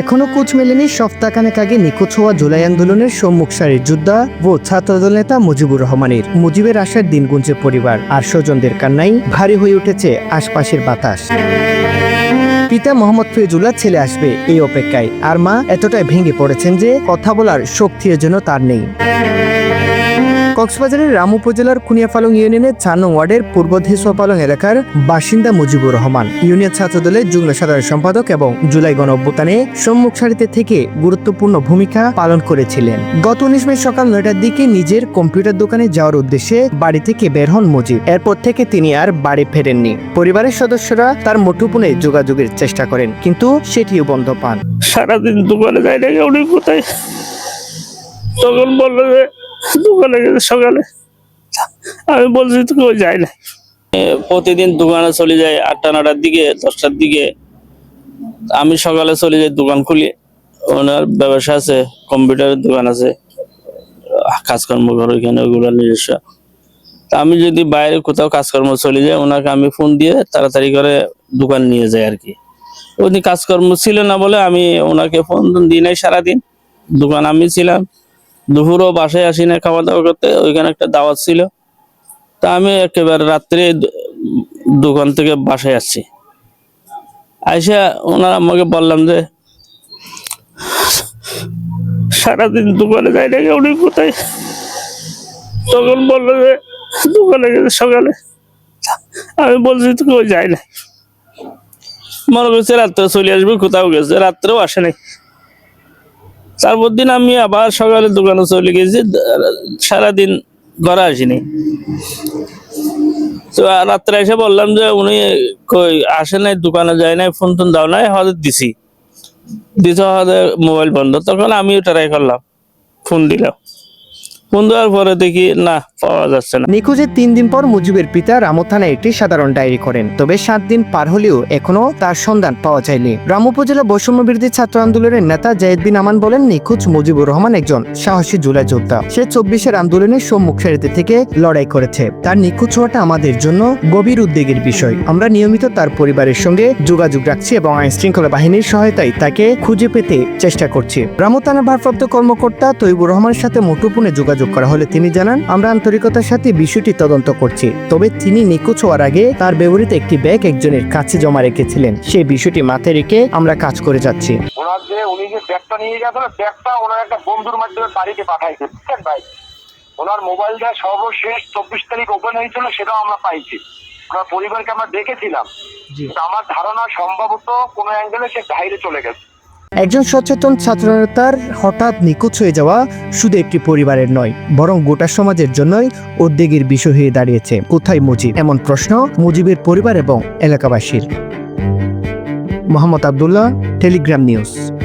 এখনও কোচ মেলেনি সপ্তাহখানেক আগে নিখোঁজ হওয়া জুলাই আন্দোলনের সম্মুখ সারির যোদ্ধা ও ছাত্রদল নেতা মুজিবুর রহমানের মুজিবের আশার দিন গুঞ্জে পরিবার আর স্বজনদের কান্নাই ভারী হয়ে উঠেছে আশপাশের বাতাস। পিতা মোহাম্মদ ফিরজুল্লাহ ছেলে আসবে এই অপেক্ষায়। আর মা এতটাই ভেঙে পড়েছেন যে কথা বলার শক্তিও যেন তার নেই। কক্সবাজারের রাম উপজেলার কুনিয়াপালং ইউনিয়নের চার নং ওয়ার্ডের পূর্ব ধেসুয়াপালং এলাকার বাসিন্দা মুজিবুর রহমান। ইউনিয়ন ছাত্রদলের যুগ্ম সাধারণ সম্পাদক এবং জুলাই গণ অভ্যুত্থানে সম্মুখ সারিতে থেকে গুরুত্বপূর্ণ ভূমিকা পালন করেছিলেন। গত উনিশ মে সকাল নয়টার দিকে নিজের কম্পিউটার দোকানে যাওয়ার উদ্দেশ্যে বাড়ি থেকে বের হন মুজিব। এরপর থেকে তিনি আর বাড়ি ফেরেননি। পরিবারের সদস্যরা তার মুঠোফোনে যোগাযোগের চেষ্টা করেন, কিন্তু সেটিও বন্ধ পান। সারাদিন দোকানে যাই কোথায়। তখন বলল যে দোকানে গেছে সকালে। আমি বলছি তো কেউ যায় না। প্রতিদিন দোকানে চলে যাই, আটটা, নটার দিকে, দশটার দিকে। আমি সকালে চলে যাই দোকান খুলি। ওনার ব্যবসা আছে, কম্পিউটারের দোকান আছে, কাজকর্ম করে ওইখানে, ওইগুলো নিজস্ব। আমি যদি বাইরে কোথাও কাজকর্ম চলে যাই, ওনাকে আমি ফোন দিয়ে তাড়াতাড়ি করে দোকান নিয়ে যাই আর কি। উনি কাজকর্ম ছিল না বলে আমি ওনাকে ফোন দিই নাই সারাদিন। দোকান আমি ছিলাম। দুপুরও বাসায় আসি না খাওয়া দাওয়া করতে, ওইখানে একটা দাওয়াত ছিল। তা আমি একেবারে রাত্রে দোকান থেকে বাসায় আসছি। আইসা ওনার আমাকে বললাম যে, সারাদিন দোকানে যাই না উনি কোথায়? তখন বলল যে, দোকানে গেছে সকালে। আমি বলছি, তো কেউ যায় না? মনে করছে, রাত্রে চলে আসবে, কোথাও গেছে, রাত্রেও আসে নাই। তারপর দিন আমি আবার সকালে দোকানে চলে গেছি সারাদিন ঘরে আসিনি। তো রাত্রে এসে বললাম যে উনি কই আসে নাই, দোকানে যায় নাই ফোন টোন দাও নাই, হয়তো দিছি। দিতে হয়তো মোবাইল বন্ধ। তখন আমিও ট্রাই করলাম ফোন দিলাম। দেখি তিন দিন পর মুজিবের পিতা একটি সাধারণ ডায়েরি করেন। তবে সাত দিন পার হলেও এখনও তার সন্ধান পাওয়া যায়নি। বৈষম্য বিরোধী ছাত্র আন্দোলনের নেতা আমান বলেন মুজিবুর রহমান একজন সাহসী জুলাই যোদ্ধা। সে চব্বিশের সম্মুখ থেকে লড়াই করেছে। তার নিখোঁজ হওয়াটা আমাদের জন্য গভীর উদ্বেগের বিষয়। আমরা নিয়মিত তার পরিবারের সঙ্গে যোগাযোগ রাখছি এবং আইন শৃঙ্খলা বাহিনীর সহায়তায় তাকে খুঁজে পেতে চেষ্টা করছি। রামু থানার ভারপ্রাপ্ত কর্মকর্তা তৈবুর রহমানের সাথে মুঠোফোনে যোগাযোগ করা হলে তিনি জানান আমরা আন্তরিকতার সাথে বিষয়টি তদন্ত করছি। তবে তিনি নিখোঁজ হওয়ার আগে তার ব্যবহৃত একটি ব্যাগ একজনের কাছে জমা রেখেছিলেন। সেই বিষয়টি মাথায় রেখে আমরা কাজ করে যাচ্ছি। ওনার যে উনি যে ব্যাগটা নিয়ে গেছিল ব্যাগটা ওনার একটা বন্ধুর মাধ্যমে বাড়িতে পাঠাইছে। বুঝছেন ভাই? ওনার মোবাইলটা সর্বশেষ চব্বিশ তারিখ ওপেন হয়েছিল সেটাও আমরা পাইছি। ওনার পরিবারকে আমরা দেখেছিলাম। আমার ধারণা সম্ভবত কোনো অ্যাঙ্গেলে সে বাইরে চলে গেছে। একজন সচেতন ছাত্রনেতার হঠাৎ নিখোঁজ হয়ে যাওয়া শুধু একটি পরিবারের নয়, বরং গোটা সমাজের জন্যই উদ্বেগের বিষয় হয়ে দাঁড়িয়েছে। কোথায় মুজিব? এমন প্রশ্ন মুজিবের পরিবার এবং এলাকাবাসীর। Mohammad Abdullah, Telegram news.